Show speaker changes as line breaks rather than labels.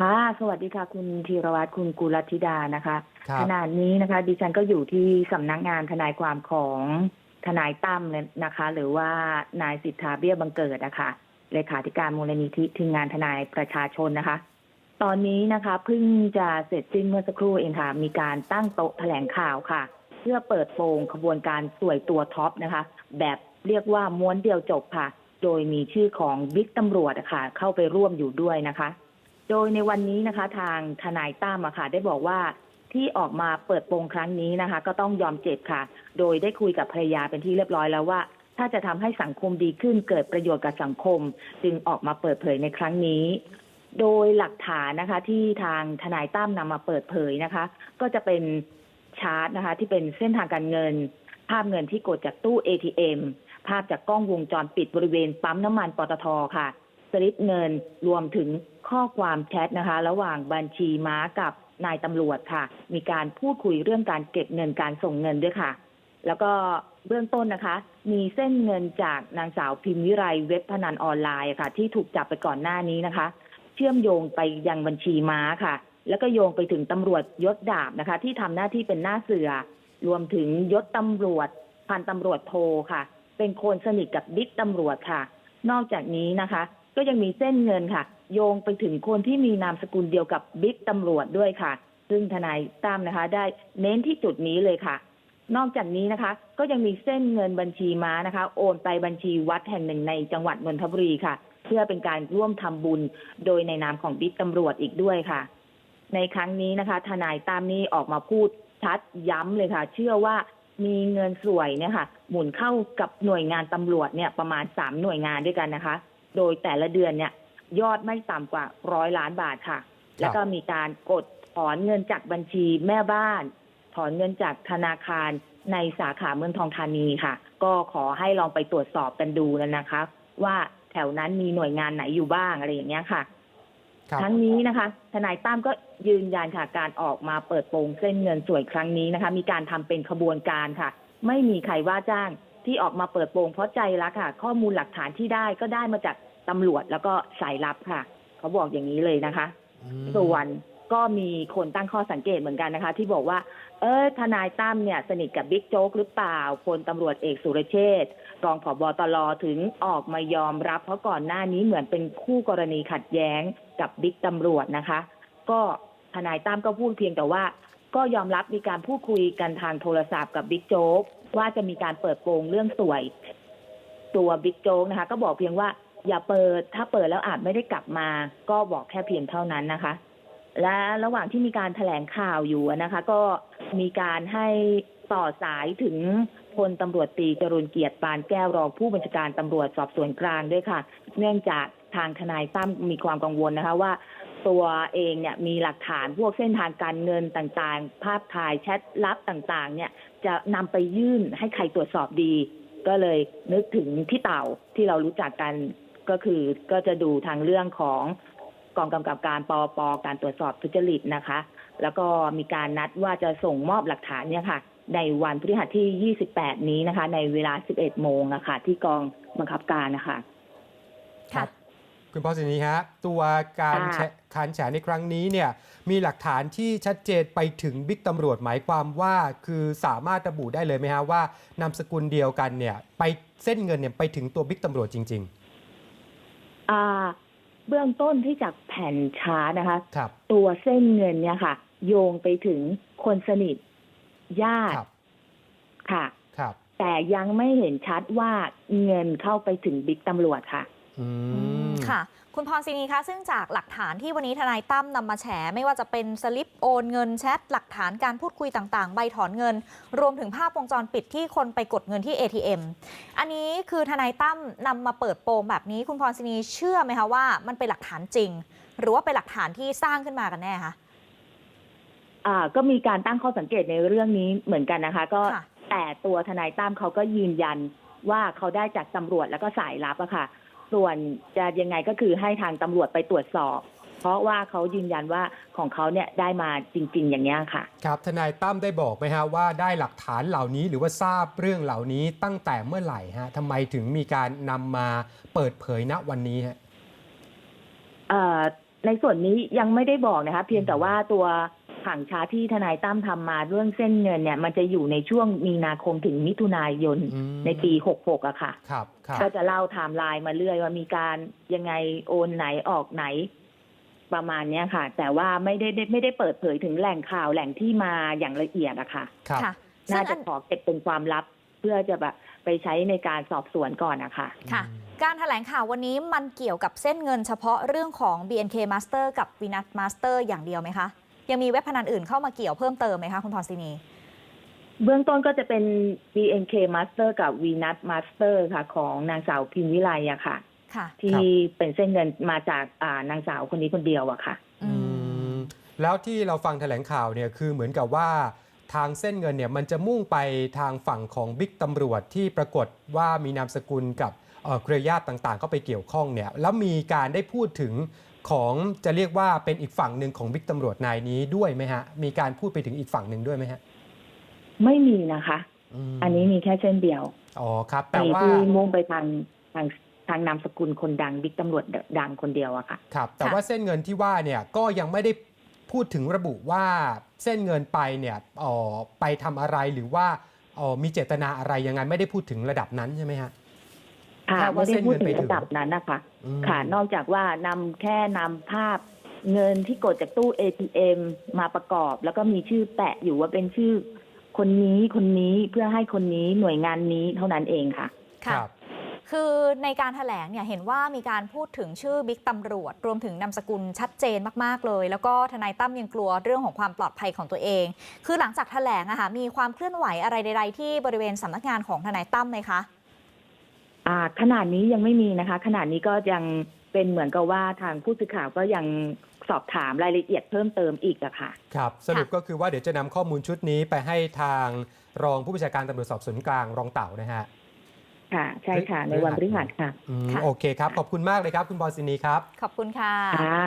ค่ะสวัสดีค่ะ คุณธีรวัตรคุณกุลธิดานะคะ
ครั
ข
บ
ณะนี้นะคะ ดิฉันก็อยู่ที่สำนักงานทนายความของทนายตั้มเนี่ยนะคะ หรือว่านายสิทธาเบี้ยบังเกิดนะคะเลขาธิการมูลนิธิทีมงานทนายประชาชนนะคะ ตอนนี้นะคะเพิ่งจะเสร็จสิ้นเมื่อสักครู่เองค่ะ มีการตั้งโต๊ะแถลงข่าวค่ะ เพื่อเปิดโปงขบวนการสวยตัวท็อปนะคะ แบบเรียกว่าม้วนเดียวจบค่ะ โดยมีชื่อของบิ๊กตำรวจอะค่ะ เข้าไปร่วมอยู่ด้วยนะคะ โดยในวันนี้นะคะ ทางทนายตั้มอะค่ะ ได้บอกว่าที่ออกมาเปิดโปงครั้งนี้นะคะ ก็ต้องยอมเจ็บค่ะ โดยได้คุยกับภรรยาเป็นที่เรียบร้อยแล้วว่า ถ้าจะทำให้สังคมดีขึ้นเกิดประโยชน์กับสังคม จึงออกมาเปิดเผยในครั้งนี้ โดยหลักฐานนะคะ ที่ทางทนายตั้มนำมาเปิดเผยนะคะ ก็จะเป็นชาร์ตนะคะ ที่เป็นเส้นทางการเงิน ภาพเงินที่กดจากตู้ ATM ภาพจากกล้องวงจรปิดบริเวณปั๊มน้ำมันปตทค่ะ สลิปเงินรวมถึง ข้อความแชทนะคะ ระหว่างบัญชีม้ากับนายตำรวจค่ะ มีการพูดคุยเรื่องการเก็บเงินการส่งเงินด้วยค่ะ แล้วก็เบื้องต้นนะคะ มีเส้นเงินจากนางสาวพิมพ์วิไลเว็บพนันออนไลน์ค่ะ ที่ถูกจับไปก่อนหน้านี้นะคะ เชื่อมโยงไปยังบัญชีม้าค่ะ แล้วก็โยงไปถึงตำรวจยศดาบนะคะ ที่ทำหน้าที่เป็นหน้าเสือ รวมถึงยศตำรวจพันตำรวจโทค่ะ เป็นคนสนิทกับบิ๊กตำรวจค่ะ นอกจากนี้นะคะ ก็ยังมีเส้นเงินค่ะ โยงไปถึงคนที่มีนามสกุลเดียวกับบิ๊กตำรวจด้วยค่ะ ซึ่งทนายตั้มนะคะ ได้เน้นที่จุดนี้เลยค่ะ นอกจากนี้นะคะ ก็ยังมีเส้นเงินบัญชีม้านะคะ โอนไปบัญชีวัดแห่งหนึ่งในจังหวัดนนทบุรีค่ะ เพื่อเป็นการร่วมทำบุญโดยในนามของบิ๊กตำรวจอีกด้วยค่ะ ในครั้งนี้นะคะ ทนายตามนี้ออกมาพูดชัดย้ำเลยค่ะ เชื่อว่ามีเงินสวยเนี่ยค่ะ หมุนเข้ากับหน่วยงานตำรวจเนี่ยประมาณสามหน่วยงานด้วยกันนะคะ โดยแต่ละเดือนเนี่ย ยอดไม่ต่ำกว่าร้อยล้านบาทค่ะ แล้วก็มีการกดถอนเงินจากบัญชีแม่บ้าน ถอนเงินจากธนาคารในสาขาเมืองทองธานีค่ะ ก็ขอให้ลองไปตรวจสอบกันดูแล้วนะคะ ว่าแถวนั้นมีหน่วยงานไหนอยู่บ้างอะไรอย่างเงี้ยค่ะ
ครับ
ทั้งนี้นะคะ ทนายตั้มก็ยืนยันค่ะการออกมาเปิดโปงเส้นเงินสวยครั้งนี้นะคะ มีการทำเป็นขบวนการค่ะ ไม่มีใครว่าจ้างที่ออกมาเปิดโปงเพราะใจรักค่ะ ข้อมูลหลักฐานที่ได้ก็ได้มาจาก ตำรวจแล้วก็สายลับค่ะ เขาบอกอย่างนี้เลยนะคะ
อืม
ส่วนก็มีคนตั้งข้อสังเกตเหมือนกันนะคะ ที่บอกว่า เออทนายตั้มเนี่ย สนิทกับบิ๊กโจ๊กหรือเปล่าพลตำรวจเอกสุรเชษฐ์รองผบตรถึงออกมายอมรับ เพราะก่อนหน้านี้เหมือนเป็นคู่กรณีขัดแย้งกับบิ๊กตำรวจนะคะ ก็ทนายตั้มก็พูดเพียงแต่ว่า ก็ยอมรับมีการพูดคุยกันทางโทรศัพท์กับบิ๊กโจ๊กว่าจะมีการเปิดโปงเรื่องสวย ตัวบิ๊กโจ๊กนะคะ ก็บอกเพียงว่า อย่าเปิดถ้าเปิดแล้วอาจไม่ได้กลับมา ก็บอกแค่เพียงเท่านั้นนะคะ และระหว่างที่มีการแถลงข่าวอยู่นะคะ ก็มีการให้ต่อสายถึงพลตำรวจตีจรุนเกียรติปานแก้วรองผู้บัญชาการตำรวจสอบสวนกลางด้วยค่ะ เนื่องจากทางทนายตั้มมีความกังวลนะคะว่าตัวเองเนี่ยมีหลักฐานพวกเส้นทางการเงินต่างๆ ภาพถ่ายแชทลับต่างๆ เนี่ยจะนำไปยื่นให้ใครตรวจสอบดี ก็เลยนึกถึงพี่เต่าที่เรารู้จักกัน ก็คือก็จะดูทางเรื่องของกองกำกับการปอปการตรวจสอบทุจริตนะคะ แล้วก็มีการนัดว่าจะส่งมอบหลักฐานเนี่ยค่ะ ในวันพฤหัสที่ 28 นี้นะคะ ในเวลา 11 โมงนะคะที่กองบังคับการนะคะ
ครับคุณพ่อสินีฮะตัวการ
ค่ะ
แฉการแฉในครั้งนี้เนี่ยมีหลักฐานที่ชัดเจนไปถึงบิ๊กตำรวจหมายความว่า คือสามารถระบุได้เลยไหมฮะว่านามสกุลเดียวกันเนี่ยไปเส้นเงินเนี่ยไปถึงตัวบิ๊กตำรวจจริง
อ่า เบื้องต้นที่จากแผ่นชาร์ตนะคะ
ๆครับ
ตัวเส้นเงินเนี่ยค่ะ โยงไปถึงคนสนิทญา
ค
ติ
รับ
ค่ะ
ครับ
แต่ยังไม่เห็นชัดว่าเงินเข้าไปถึงบิ๊กตำรวจค่ะ
อืม
ค่ะ คุณพรศินีคะซึ่งจากหลักฐานที่วันนี้ทนายตั้มนำมาแฉ ไม่ว่าจะเป็นสลิปโอนเงินแชทหลักฐานการพูดคุยต่างๆ ใบถอนเงิน รวมถึงภาพวงจรปิดที่คนไปกดเงินที่ ATM อันนี้คือทนายตั้มนำมาเปิดโปงแบบนี้ คุณพรศินีเชื่อไหมคะว่ามันเป็นหลักฐานจริง หรือว่าเป็นหลักฐานที่สร้างขึ้นมากันแน่คะ
อ่าก็มีการตั้งข้อสังเกตในเรื่องนี้เหมือนกันนะคะ ก็
ค่ะ
แต่ตัวทนายตั้มเขาก็ยืนยันว่าเขาได้จากตำรวจแล้วก็สายลับอะค่ะ ส่วนจะยังไงก็คือให้ทางตำรวจไปตรวจสอบ เพราะว่าเขายืนยันว่าของเขาเนี่ยได้มาจริง ๆ อย่างนี้ค่ะ
ครับทนายตั้มได้บอกไหมฮะว่าได้หลักฐานเหล่านี้หรือว่าทราบเรื่องเหล่านี้ตั้งแต่เมื่อไหร่ฮะทำไมถึงมีการนำมาเปิดเผยณวันนี้ฮะ
ในส่วนนี้ยังไม่ได้บอกนะคะ เพียงแต่ว่าตัว ผังชาร์ตที่ทนายตั้มทำมาเรื่องเส้นเงินเนี่ย มันจะอยู่ในช่วงมีนาคมถึงมิถุนายน
อืม
ในปี 66อะค่ะ
ครับครับ
ก็จะเล่าไทม์ไลน์มาเรื่อยว่ามีการยังไงโอนไหนออกไหน ประมาณเนี้ยค่ะ แต่ว่าไม่ได้ไม่ได้เปิดเผยถึงแหล่งข่าวแหล่งที่มาอย่างละเอียดอะค่ะ
ครับ
ค่ะซึ่
น่าง
อั
จะ
น
ขอเก็บเป็นความลับ เพื่อจะแบบไปใช้ในการสอบสวนก่อนนะคะ
ค่ะ การแถลงข่าววันนี้มันเกี่ยวกับเส้นเงินเฉพาะเรื่องของ BNK Master กับ v n a t Master อย่างเดียวไหมคะ ยังมีเว็บพนันอื่นเข้ามาเกี่ยวเพิ่มเติมไหมคะคุณพรศินี
เบื้องต้นก็จะเป็น BNK Master กับ v n u t Master ค่ะ ของนางสาวพิมวิไลอะค่ะ
ค่ะ
ที่เป็นเส้นเงินมาจากอ่านางสาวคนนี้คนเดียวอะค่ะ
อื
อื
ม
มแล้วที่เราฟังแถลงข่าวเนี่ยคือเหมือนกับว่าทางเส้นเงินเนี่ยมันจะมุ่งไปทางฝั่งของบิ๊กตำรวจที่ปรากฏว่ามีนามสกุลกับเอ่อเครือญาติต่างๆ เข้าไปเกี่ยวข้องเนี่ยแล้วมีการได้พูดถึง ของจะเรียกว่าเป็นอีกฝั่งหนึ่งของบิ๊กตำรวจนายนี้ด้วยไหมฮะ มีการพูดไปถึงอีกฝั่งหนึ่งด้วยไหมฮะ
ไม่มีนะคะ
ม
อันนี้มีแค่เส้นเดียว
อ๋อครับ แต่
มี
ว่า
ที่มุ่งไปทางทางทางนามสกุลคนดังบิ๊กตำรวจดังคนเดียวอะค่ะ
ครับ แต่
ค่ะ
ว่าเส้นเงินที่ว่าเนี่ยก็ยังไม่ได้พูดถึงระบุว่าเส้นเงินไปเนี่ยเอ่อไปทำอะไรหรือว่าเอ่อมีเจตนาอะไรยังไงไม่ได้พูดถึงระดับนั้นใช่ไหมฮะ
ค่ะ
แค่ว่า
ไม่ได้พูด
เส้นเงิน
ถึ
ไป
ง
ถึง
ระดับนั้นนะคะ
อืม
ค่ะ นอกจากว่านำแค่นำภาพเงินที่กดจากตู้ ATM มาประกอบ แล้วก็มีชื่อแปะอยู่ว่าเป็นชื่อ คนนี้คนนี้เพื่อให้คนนี้หน่วยงานนี้เท่านั้นเองค่ะ
ค
ค่ะ
รับ
คือในการถแถลงเนี่ยเห็นว่ามีการพูดถึงชื่อบิ๊กตำรวจ รวมถึงนามสกุลชัดเจนมาก ๆ เลย แล้วก็ทนายตั้มยังกลัวเรื่องของความปลอดภัยของตัวเอง คือหลังจากถแถลงอะค่ะมีความเคลื่อนไหวอะไรใด ๆ ที่บริเวณสำนักงานของทนายตั้มไหมคะ
อ่า ขนาดนี้ยังไม่มีนะคะ ขนาดนี้ก็ยังเป็นเหมือนกับว่าทางผู้สื่อข่าวก็ยังสอบถามรายละเอียดเพิ่มเติมอีกอะค่ะ
ครับสรุปก็คือว่าเดี๋ยวจะนำข้อมูลชุดนี้ไปให้ทางรองผู้บัญชาการตำรวจสอบสวนกลางรองเต่านะฮะ
ค่ะ ใช่ค่ะ ในวันพฤหัสค่ะ
อืม
ค่ะ
โอเคครับ ขอบคุณมากเลยครับ คุณบอลซินีครับ
ขอบคุณค่ะ
ค่ะ